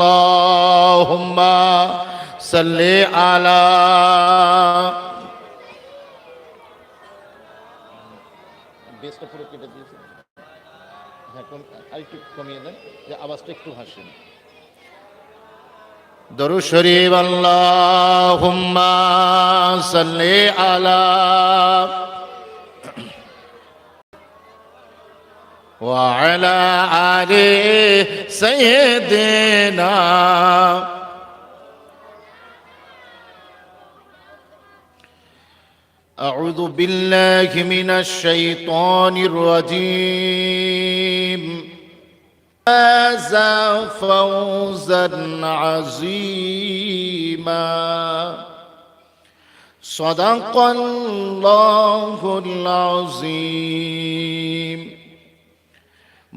اللهم صل على বেসটা পুরো কেটে দিয়েছে হ্যাঁ কম আরেকটু কমিয়ে দেন যে আওয়াজটা একটু হাসেন দরু শরীফ আল্লাহুম্মা সাল্লি আলা وعلى آل سيدنا. أعوذ بالله من الشيطان الرجيم. فاز فوزا عظيما. صدق الله العظيم.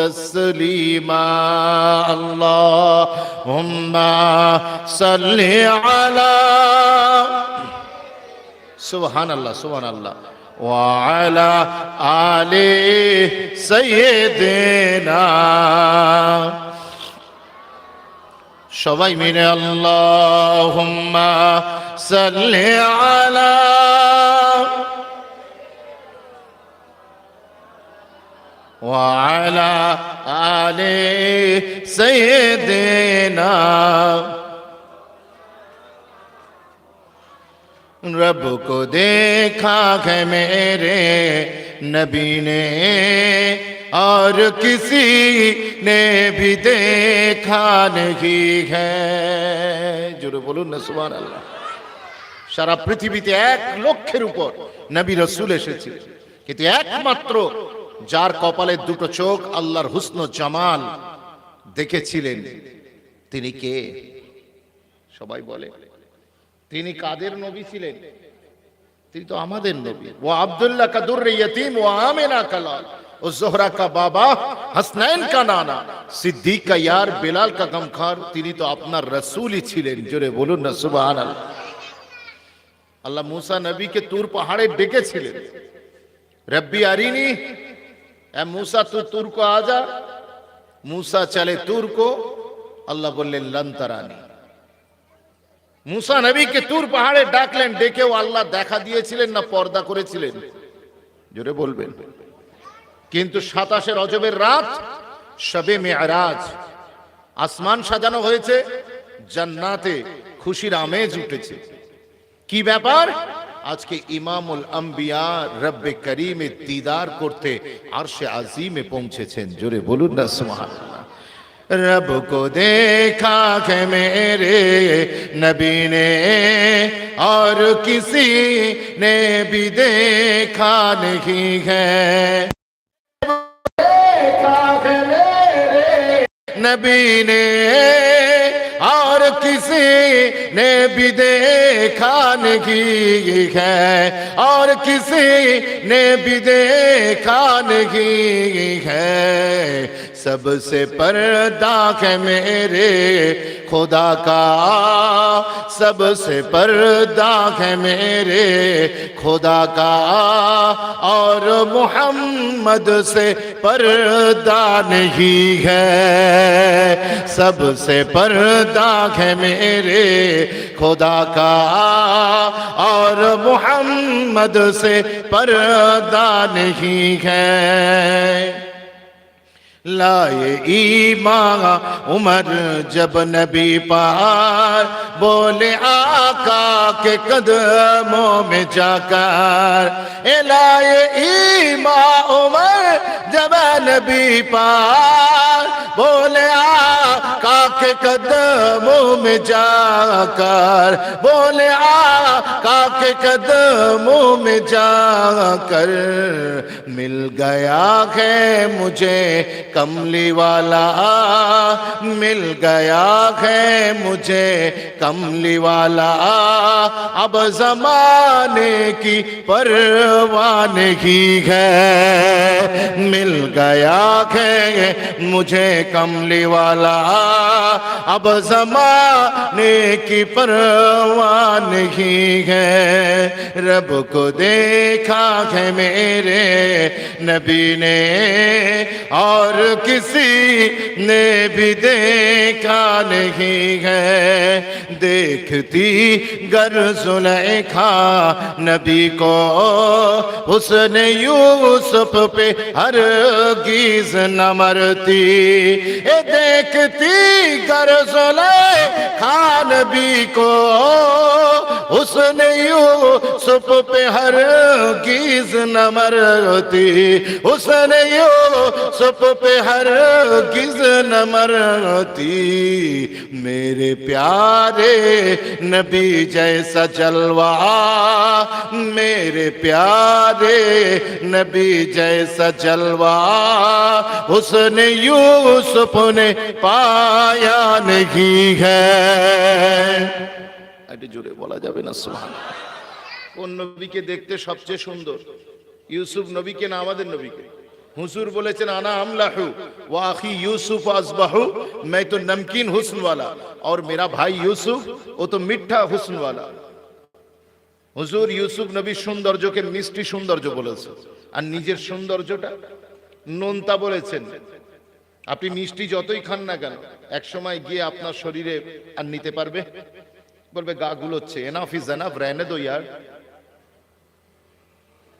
تسليما اللهم صل على سبحان الله سبحان الله وعلى آل سيدنا সবাই মিলে আল্লাহুম্মা সাল্লি আলা وعلى آل سيدنا رب کو دیکھا ہے میرے نبی نے اور کسی نے بھی دیکھا نہیں ہے جڑ بولو نا سبحان اللہ সারা পৃথিবীতে এক লক্ষের উপর নবী রসুল এসেছে কিন্তু একমাত্র যার কপালে দুটো চোখ আল্লাহর হুসন জামাল দেখেছিলেন, তিনি কে? সবাই বলে, তিনি কাদের নবী ছিলেন? তিনি তো আমাদের নবী। ও আব্দুল্লাহ কাদুর ইয়তীম, ও আমেনা কালাল ও জোহরা কা বাবা, হাসনাইন কা নানা, সিদ্দিক কা ইয়ার, বেলাল কা গমখার, তিনি তো আপনার রসুলই ছিলেন। জোরে বলুন না আল্লাহ মুসা নবীকে তুর পাহাড়ে ডেকেছিলেন। রব্বি আরিনি মুসা, তু তুর কো আজা মুসা চলে তুর কো আল্লাহ বললেন লন্তরানি মুসা নবীকে তুর পাহাড়ে ডাকলেন, ডেকেও আল্লাহ দেখা দিয়েছিলেন না পর্দা করেছিলেন। জোরে বলবেন। কিন্তু সাতাশে রজবের রাত, সবে মেয়ারাজ, আসমান সাজানো হয়েছে, জান্নাতে খুশির আমেজ উঠেছে। কি ব্যাপার? আজকে ইমামুল আম্বিয়া রব্বে করিমের দিদার করতে আরশে আজিমে পৌঁছেছেন জোরে বলুন না সুহান رب کو دیکھا ہے میرے نبی نے اور کسی نے بھی دیکھا نہیں ہے دیکھا ہے میرے نبی نے اور کسی نے بھی دیکھا نہیں ہے۔ اور کسی نے بھی دیکھا نہیں ہے۔ سب سے پردہ ہے میرے خدا کا سب سے پردہ ہے میرے خدا کا اور محمد سے پردہ نہیں ہے سب سے پردہ ہے میرے خدا کا اور محمد سے پردہ نہیں ہے لائے ایمان عمر جب نبی پار بولے آقا کے قدموں میں جا کر، اے لائے ایمان عمر جب نبی پار بولے آقا آقا کے قدموں میں جا کر بولے، آقا کے قدموں میں جا کر مل گیا ہے مجھے کملی والا۔ مل گیا ہے مجھے کملی والا۔ اب زمانے کی پروانگی ہے۔ مل گیا ہے مجھے کملی والا۔ اب زمانے کی پروان ہی ہے۔ رب کو دیکھا ہے میرے نبی نے اور کسی نے بھی دیکھا نہیں ہے۔ دیکھتی گر زلیخا نبی کو، اس نے یوسف پہ ہر گیز نہ مرتی۔ اے دیکھتی دیگر زلے خان بھی کو اس نے یوں سپ پہ ہر گیز نہ مرتی اس نے یوں سپ پہ ہر گیز نہ مرتی میرے پیارے نبی جیسا جلوہ میرے پیارے نبی جیسا جلوہ اس نے یوں سپ نے پا पाया नहीं है একটু জোরে বলা যাবে না সুবহান কোন নবীকে দেখতে সবচেয়ে সুন্দর ইউসুফ নবীকে না আমাদের নবীকে হুজুর বলেছেন আনা আমলাহু ওয়া আখি यूसुफ আসবাহু मैं तो नमकीन हुस्न वाला और मेरा भाई यूसुफ वो तो মিঠা হুসন वाला হুজুর ইউসুফ নবীর সৌন্দর্যকে মিষ্টি সৌন্দর্য বলেছে আর নিজের সৌন্দর্যটা নোনতা বলেছেন আপনি মিষ্টি যতই খান না কেন, এক সময় গিয়ে আপনার শরীরে আর নিতে পারবে? বলবে, গা গুলোচ্ছে এনাফ ইজ এনাফ রেনে দো ইয়ার।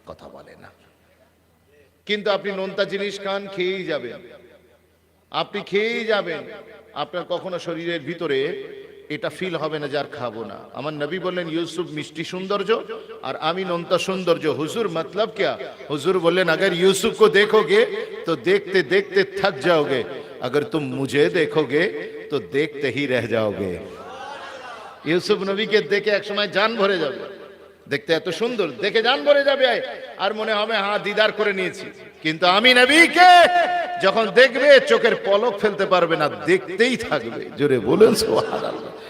কথা বলে না। কিন্তু আপনি নোনতা জিনিস খান, খেয়েই যাবেন। আপনি খেয়েই যাবেন। আপনার কখনো শরীরের ভিতরে এটা ফিল হবে না যার খাব না। আমার নবী বললেন, ইউসুফ, মিষ্টি সৌন্দর্য আর আমি নন্তা সৌন্দর্য। হুজুর, মতলব কে হুজুর বললেন আগে ইউসুফ কো দেখোগে तो देखते देखते थक जाओगे अगर तुम मुझे देखोगे तो देखते ही रह जाओगे ইউসুফ নবীকে দেখে এক সময় জান ভরে যাবে দেখতে এত সুন্দর দেখে জান ভরে যাবে আর মনে হবে হ্যাঁ দিদার করে নিয়েছি কিন্তু আমি নবীকে যখন দেখবে চোখের পলক ফেলতে পারবে না দেখতেই থাকবে জোরে বলুন সুবহানাল্লাহ देखती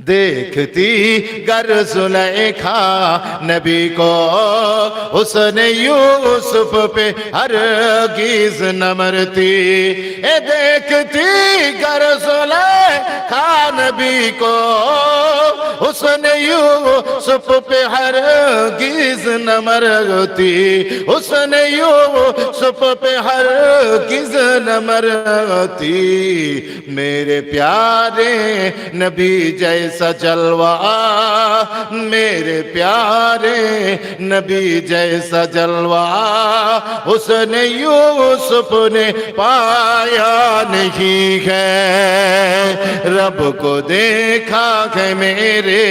دیکھتی گر زلیخا نبی کو اس نے یوسف پہ ہرگیز نمرتی اے دیکھتی گر زلیخا نبی کو اس نے یوسف وصف پہ ہر گیز نہ نے یو یوسف پہ ہر گیز نہ مرگتی میرے پیارے نبی جیسا جلوہ، میرے پیارے نبی جیسا جلوہ۔ یو یوسف نے پایا نہیں ہے۔ رب کو دیکھا کہ میرے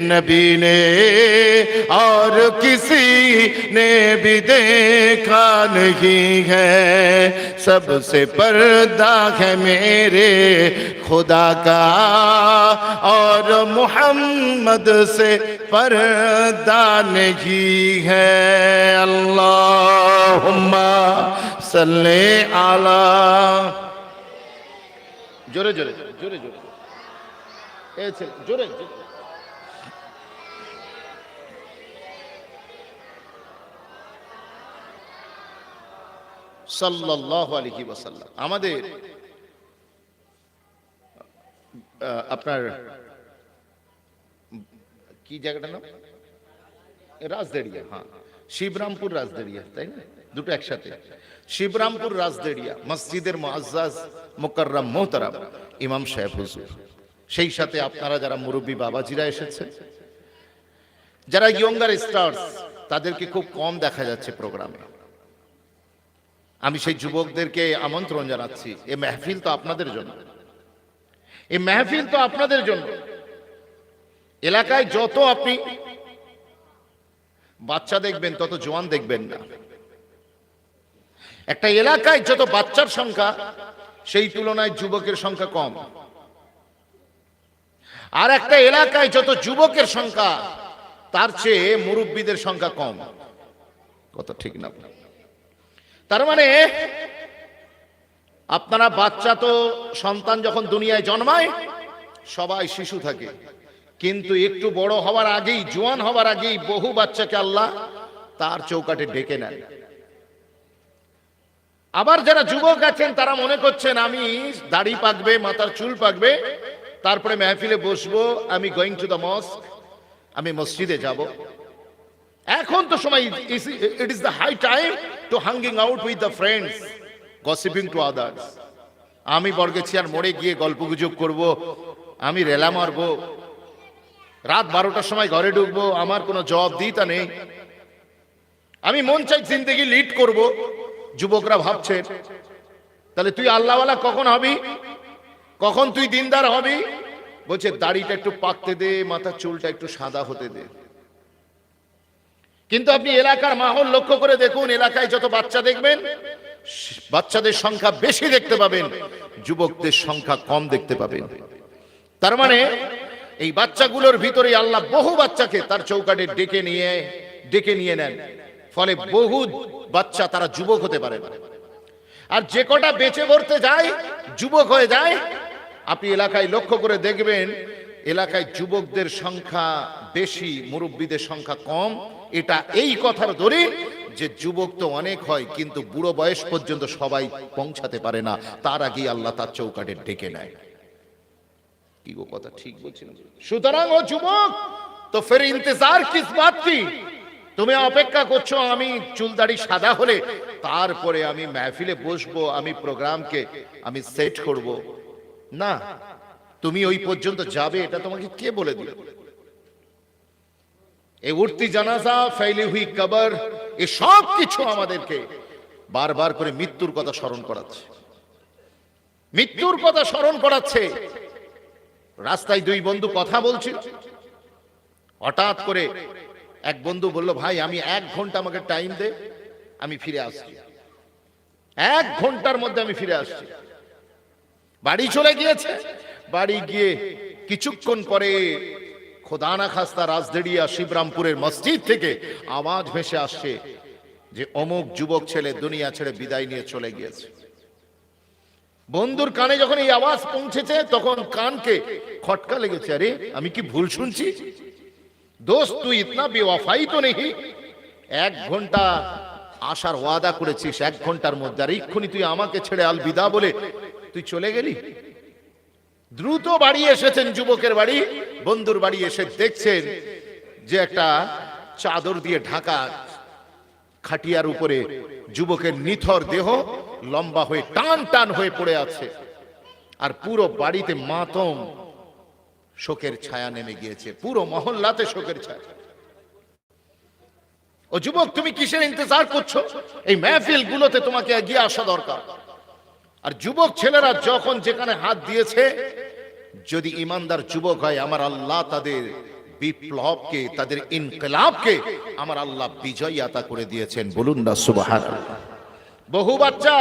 نبی نے اور کسی نے بھی دیکھا نہیں ہے۔ سب سے پردہ ہے میرے خدا کا اور محمد سے پردہ نہیں ہے۔ اللہم صلی علی জোরে জোরে জোরে জোরে জোরে জোরে ওয়াসাল্লাম। আমাদের আপনার, কি জায়গাটার নাম? রাজদেড়িয়া হ্যাঁ। শিবরামপুর, রাজদেড়িয়া, তাই না? দুটো একসাথে। শিবরামপুর, রাজদেড়িয়া, মসজিদের মুআজ্জাজ মুকাররম মোহতারাম, ইমাম সাহেব হুজুর। সেই সাথে আপনারা যারা মুরব্বী বাবাজিরা এসেছেন যারা ইয়ঙ্গার স্টার্স তাদেরকে খুব কম দেখা যাচ্ছে প্রোগ্রামে। আমি সেই যুবকদেরকে আমন্ত্রণ জানাচ্ছি। এ মেহফিল তো আপনাদের জন্য। এ মেহফিল তো আপনাদের জন্য। এলাকায় যত আপনি বাচ্চা দেখবেন, তত জোয়ান দেখবেন না। একটা এলাকায় যত বাচ্চার সংখ্যা, সেই তুলনায় যুবকের সংখ্যা কম। আর একটা এলাকায় যত যুবকের সংখ্যা, তার চেয়ে মুরব্বীদের সংখ্যা কম। কত ঠিক না। তার মানে আপনারা বাচ্চা তো সন্তান যখন দুনিয়ায় জন্মায়, সবাই শিশু থাকে। কিন্তু একটু বড় হওয়ার আগেই, জোয়ান হওয়ার আগেই বহু বাচ্চাকে আল্লাহ তার চৌকাটে ডেকে নেন। আবার যারা যুবক আছেন, তারা মনে করছেন, আমি দাড়ি পাকবে, মাথার চুল পাকবে, তারপরে মেহফিলে বসবো, আমি গোয়িং টু দ্য মস্ক আমি মসজিদে যাব। এখন তো সময় it is the high time to hanging out with the friends gossiping to others আমি বর্গেছিয়ার মোড়ে গিয়ে গল্প গুজব করব, আমি রেলা মারবো। রাত বারোটার সময় ঘরে ঢুকবো, আমার কোনো জবাব দিতা নেই। আমি মন চাই জিন্দগি লিড করব, যুবকরা ভাবছেন তাহলে তুই আল্লাহওয়ালা কখন হবি? কখন তুই দিনদার হবি? বলছে, দাড়িটা একটু পাকতে দে, মাথার চুলটা একটু সাদা হতে দে। কিন্তু আপনি এলাকার মাহল লক্ষ্য করে দেখুন, এলাকায় যত বাচ্চা দেখবেন, বাচ্চাদের সংখ্যা বেশি দেখতে পাবেন, যুবকদের সংখ্যা কম দেখতে পাবেন। তার মানে এই বাচ্চাগুলোর ভিতরে আল্লাহ বহু বাচ্চাকে তার চৌকাটে ডেকে নিয়ে ডেকে নিয়ে নেন। ফলে বহু বাচ্চা তারা যুবক হতে পারে। আর যে কটা বেঁচে পড়তে যায়, যুবক হয়ে যায়, আপনি এলাকায় লক্ষ্য করে দেখবেন, এলাকায় যুবকদের সংখ্যা বেশি, মুরব্বীদের সংখ্যা কম এটা এই কথার দলিল যে যুবক তো অনেক হয়, কিন্তু বুড়ো বয়স পর্যন্ত সবাই পৌঁছাতে পারে না। তার আগেই আল্লাহ তার চৌকাটে ডেকে নেয়। কি গো কথা, ঠিক বলছিলাম? সুতরাং ও যুবক, তো ফের ইন্তজার কিস বাত কি? তুমি অপেক্ষা করছ আমি চুলদাড়ি সাদা হলে, তারপরে আমি মেহফিলে বসবো, আমি প্রোগ্রামকে আমি সেট করব। না, তুমি ওই পর্যন্ত যাবে, এটা তোমাকে কে বলে দিল? এই উঠতি জানাজা ফেলি হুই কবর, এ সব কিছু আমাদেরকে বারবার করে মৃত্যুর কথা স্মরণ করাচ্ছে। মৃত্যুর কথা স্মরণ করাচ্ছে। রাস্তায় দুই বন্ধু কথা বলছিল। হঠাৎ করে এক বন্ধু বলল, ভাই, আমি এক ঘণ্টা আমাকে টাইম দে, আমি ফিরে আসছি। এক ঘণ্টার মধ্যে আমি ফিরে আসছি। বাড়ি চলে গিয়েছে। বাড়ি গিয়ে কিছুক্ষণ পরে খোদানা খাস্তা রাজদেড়িয়া শিবরামপুরের মসজিদ থেকে আওয়াজ ভেসে আসছে যে অমুক যুবক ছেলে দুনিয়া ছেড়ে বিদায় নিয়ে চলে গিয়েছে। বন্ধুর কানে যখন এই আওয়াজ পৌঁছেছে, তখন কানকে খটকা লেগেছে, আরে, আমি কি ভুল শুনছি? দোস্ত, তুই ইতনা বেওয়াফাই তো নেই। এক ঘণ্টা আসার ওয়াদা করেছিস, এক ঘণ্টার মধ্যে, আর এক্ষুনি তুই আমাকে ছেড়ে আল বিদা বলে তুই চলে গেলি? দ্রুত বাড়ি এসেছেন যুবকের বাড়ি। বন্ধুর বাড়ি এসে দেখছেন যে একটা চাদর দিয়ে ঢাকা খাটিয়ার উপরে যুবকের নিথর দেহ লম্বা হয়ে টান টান হয়ে পড়ে আছে। আর পুরো বাড়িতে মাতম শোকের ছায়া নেমে গিয়েছে। পুরো মহল্লাতে শোকের ছায়া। ও যুবক, তুমি কিসের ইন্তজার করছ? এই মেহফিল গুলোতে তোমাকে এগিয়ে আসা দরকার। আর যুবক ছেলেরা যখন যেখানে হাত দিয়েছে, যদি ইমানদার যুবক হয়, আমার আল্লাহ তাদের বিপ্লবকে, তাদের ইনকলাবকে আমার আল্লাহ বিজয় আতা করে দিয়েছেন। বলুন না সুবাহান বহু বাচ্চা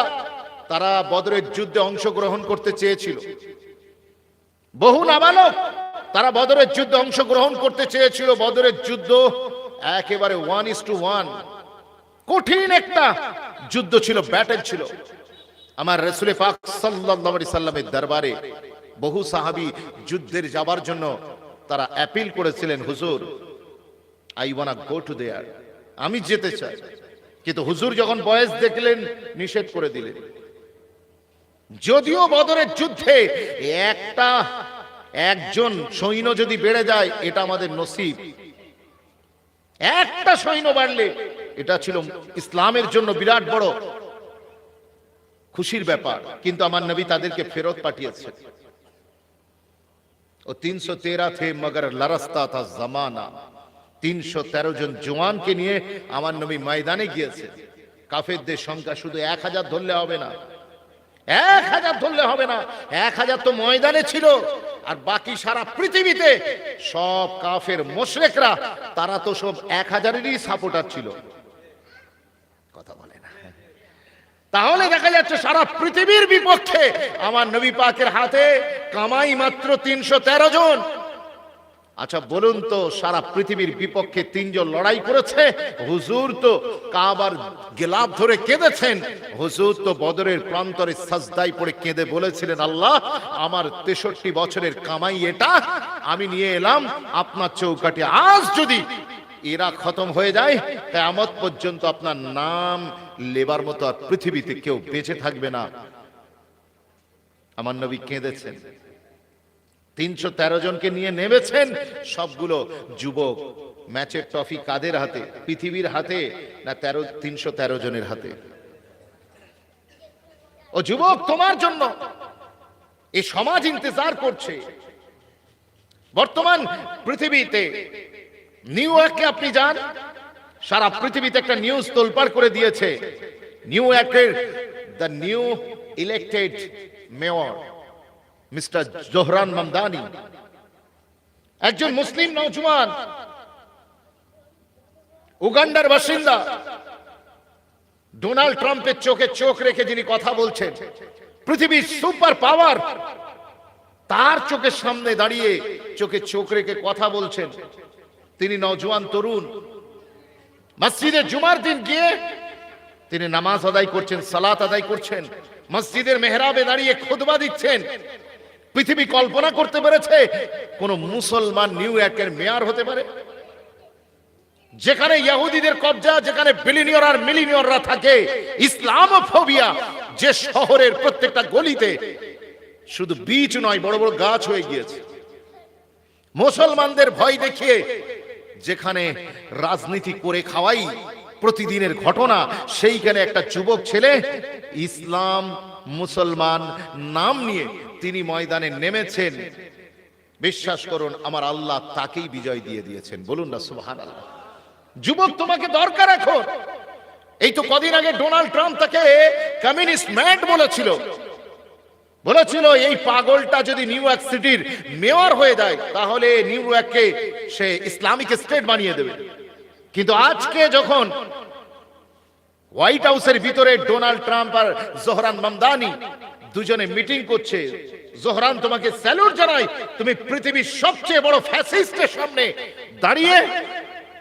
তারা বদরের যুদ্ধে অংশগ্রহণ করতে চেয়েছিল। বহু নাবালক তারা বদরের যুদ্ধে অংশগ্রহণ করতে চেয়েছিল। বদরের যুদ্ধ একেবারে ওয়ান ইস টু ওয়ান কঠিন একটা যুদ্ধ ছিল ব্যাটেল ছিল। আমার রসুল পাক আলাইহি সাল্লামের দরবারে বহু সাহাবী যুদ্ধের যাবার জন্য তারা অ্যাপিল করেছিলেন, হুজুর I wanna go to their আমি যেতে চাই। কিন্তু হুজুর যখন বয়স দেখলেন, নিষেধ করে দিলেন। যদিও বদরের যুদ্ধে একটা, একজন সৈন্য যদি বেড়ে যায়, এটা আমাদের নসিব। একটা সৈন্য বাড়লে এটা ছিল ইসলামের জন্য বিরাট বড় খুশির ব্যাপার, কিন্তু আমার নবী তাদেরকে ফেরত পাঠিয়েছে ও তিনশো তেরা থে মগর লরস্তা থা জমানা, তিনশো তেরো জন জওয়ানকে নিয়ে আমার নবী ময়দানে গিয়েছে কাফেরদের সংখ্যা শুধু এক হাজার ধরলে হবে না, এক হাজার ধরলে হবে না, এক হাজার তো ময়দানে ছিল, আর বাকি সারা পৃথিবীতে সব কাফের মোশরেকরা, তারা তো সব এক হাজারেরই সাপোর্টার ছিল কথা বলে না তাহলে দেখা যাচ্ছে সারা পৃথিবীর বিপক্ষে আমার নবী পাকের হাতে কামাই মাত্র তিনশো তেরো জন। আচ্ছা বলুন তো, সারা পৃথিবীর বিপক্ষে তিনজন লড়াই করেছে? হুজুর তো কাবার গেলাপ ধরে কেঁদেছেন। হুজুর তো বদরের প্রান্তরে সাজদাই পড়ে কেঁদে বলেছিলেন, আল্লাহ, আমার তেষট্টি বছরের কামাই এটা। আমি নিয়ে এলাম আপনার চৌকাটে আজ যদি এরা খতম হয়ে যায় কেমত পর্যন্ত আপনার নাম লেবার মতো আর পৃথিবীতে কেউ বেঁচে থাকবে না। আমার নবী কেঁদেছেন। তিনশো তেরো জনকে নিয়ে নেমেছেন সবগুলো যুবক। ম্যাচের ট্রফি কাদের হাতে? পৃথিবীর হাতে না তেরো, তিনশো তেরো জনের হাতে? ও যুবক, তোমার জন্য এই সমাজ ইন্তজার করছে। বর্তমান পৃথিবীতে নিউ ইয়র্কে আপনি যান সারা পৃথিবীতে একটা নিউজ তোলপাড় করে দিয়েছে। নিউ ইয়র্কের the new elected mayor mister Zohran Mamdani একজন মুসলিম নৌজওয়ান উগান্ডার বাসিন্দা। ডোনাল্ড ট্রাম্পের চোখে চোখ রেখে যিনি কথা বলছেন, পৃথিবীর সুপার পাওয়ার, তার চোখের সামনে দাঁড়িয়ে চোখে চোখ রেখে কথা বলছেন। তিনি নওজোয়ান তরুণ মসজিদে জুমার দিন গিয়ে তিনি নামাজ আদায় করছেন, সালাত আদায় করছেন, মসজিদের মেহরাবে দাঁড়িয়ে খুদবা দিচ্ছেন। পৃথিবী কল্পনা করতে পেরেছে কোন মুসলমান নিউ ইয়র্কের মেয়র হতে পারে? যেখানে ইহুদিদের কবজা, যেখানে বিলিনিয়র আর মিলিনিয়ররা থাকে, ইসলামোফোবিয়া যে শহরের প্রত্যেকটা গলিতে শুধু বীজ নয়, বড় বড় গাছ হয়ে গিয়েছে। মুসলমানদের ভয় দেখিয়ে যেখানে রাজনীতি করে খাওয়াই প্রতিদিনের ঘটনা, সেইখানে একটা যুবক ছেলে, ইসলাম মুসলমান নাম নিয়ে তিনি ময়দানে নেমেছেন। বিশ্বাস করুন, আমার আল্লাহ তাকেই বিজয় দিয়ে দিয়েছেন। বলুন না সুবহান আল্লাহ যুবক, তোমাকে দরকার এখন। এই তো কদিন আগে ডোনাল্ড ট্রাম্প তাকে কমিউনিস্ট ম্যাড বলেছিল। বলেছিল, এই পাগলটা যদি নিউ ইয়র্ক সিটির মেয়র হয়ে যায়, তাহলে নিউ ইয়র্ককে সে ইসলামিক স্টেট বানিয়ে দেবে। কিন্তু আজকে যখন হোয়াইট হাউসের ভিতরে ডোনাল্ড ট্রাম্প আর জোহরান মামদানি দুজনে মিটিং করছে, জোহরান, তোমাকে স্যালুট জানাই, তুমি পৃথিবীর সবচেয়ে বড় ফ্যাসিস্টের সামনে দাঁড়িয়ে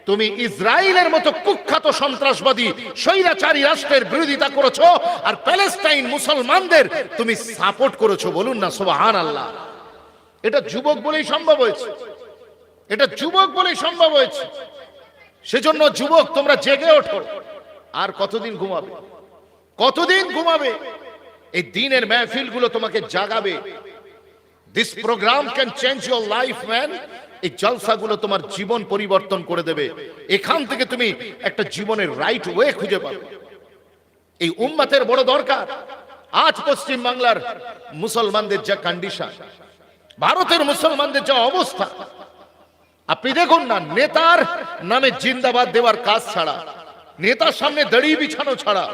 তুমি ইসরায়েলের মতো কুখ্যাত সন্ত্রাসবাদী, স্বৈরাচারী রাষ্ট্রের বিরোধিতা করেছ আর প্যালেস্টাইন মুসলমানদের তুমি সাপোর্ট করেছ, বলুন না সুবহান আল্লাহ এটা যুবক বলেই সম্ভব হয়েছে। এটা যুবক বলেই সম্ভব হয়েছে। সেজন্য যুবক, তোমরা জেগে ওঠো। আর কতদিন ঘুমাবে? কতদিন ঘুমাবে? এই দিনের মেহফিলগুলো তোমাকে জাগাবে। This program can change your life man এই জলসাগুলো তোমার জীবন পরিবর্তন করে দেবে। এখান থেকে তুমি একটা জীবনের রাইট ওয়ে খুঁজে পাবে। এই উম্মাতের বড় দরকার। আজ পশ্চিম বাংলার মুসলমানদের যা কন্ডিশন ভারতের মুসলমানদের যা অবস্থা। আপনি দেখুন না, নেতার নামে জিন্দাবাদ দেওয়ার কাজ ছাড়া, নেতার সামনে দাঁড়িয়ে বিছানো ছাড়া,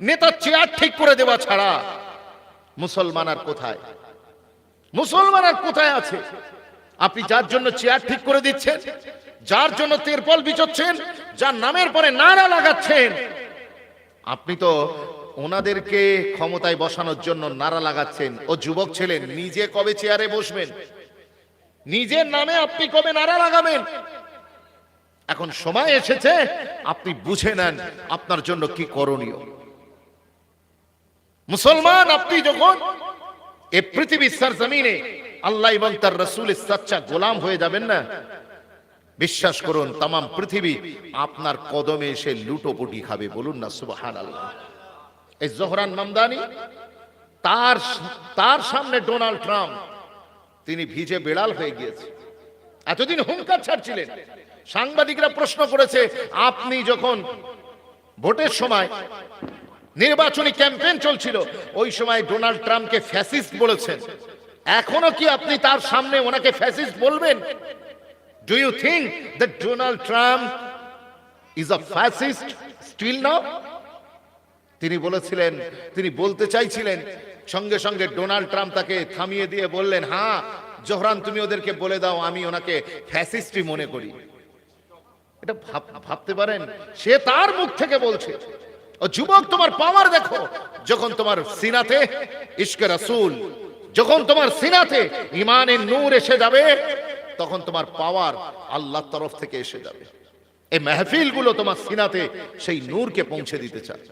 নেতার চেয়ার ঠিক করে দেওয়া ছাড়া মুসলমান আর কোথায়? মুসলমান আর কোথায় আছে? আপনি যার জন্য চেয়ার ঠিক করে দিচ্ছেন, যার জন্য তেরপল বিচচ্ছেন, যার নামের পরে নারা লাগাচ্ছেন, আপনি তো ওনাদেরকে ক্ষমতায় বসানোর জন্য নারা লাগাচ্ছেন। ও যুবক ছেলে, নিজে কবে চেয়ারে বসবেন? নিজের নামে আপনি কবে নারা লাগাবেন? এখন সময় এসেছে, আপনি বুঝে নেন আপনার জন্য কি করণীয়। মুসলমান, আপনি যখন এ পৃথিবীর সরজমিনে আল্লাহ এবং তার রসুলের সচ্চা গোলাম হয়ে যাবেন না? বিশ্বাস করুন তাম পৃথিবী আপনার কদমে এসে লুটোপুটি খাবে, বলুন না সুবাহান আল্লাহ এই জহরান মামদানি, তার তার সামনে ডোনাল্ড ট্রাম্প, তিনি ভিজে বেড়াল হয়ে গিয়েছে। এতদিন হুঙ্কার ছাড়ছিলেন। সাংবাদিকরা প্রশ্ন করেছে, আপনি যখন ভোটের সময় নির্বাচনী ক্যাম্পেইন চলছিল, ওই সময় ডোনাল্ড ট্রাম্পকে ফ্যাসিস্ট বলেছেন। এখনও কি আপনি তার সামনে ওনাকে ফ্যাসিস্ট বলবেন? Do you think that Donald Trump is a fascist still now তিনি বলেছিলেন, তিনি বলতে চাইছিলেন, সঙ্গে সঙ্গে ডোনাল্ড ট্রাম্প তাকে থামিয়ে দিয়ে বললেন হ্যাঁ জোহরান, তুমি ওদেরকে বলে দাও, আমি ওনাকে ফ্যাসিস্টই মনে করি। এটা ভাব- ভাবতে পারেন? সে তার মুখ থেকে বলছে, ও যুবক, তোমার পাওয়ার দেখো, যখন তোমার সিনাতে ইশকে রাসূল যখন তোমার সিনাতে ইমানের নূর এসে যাবে, তখন তোমার পাওয়ার আল্লাহর তরফ থেকে এসে যাবে। এই মেহফিলগুলো তোমার সিনাতে সেই নূরকে পৌঁছে দিতে চায়।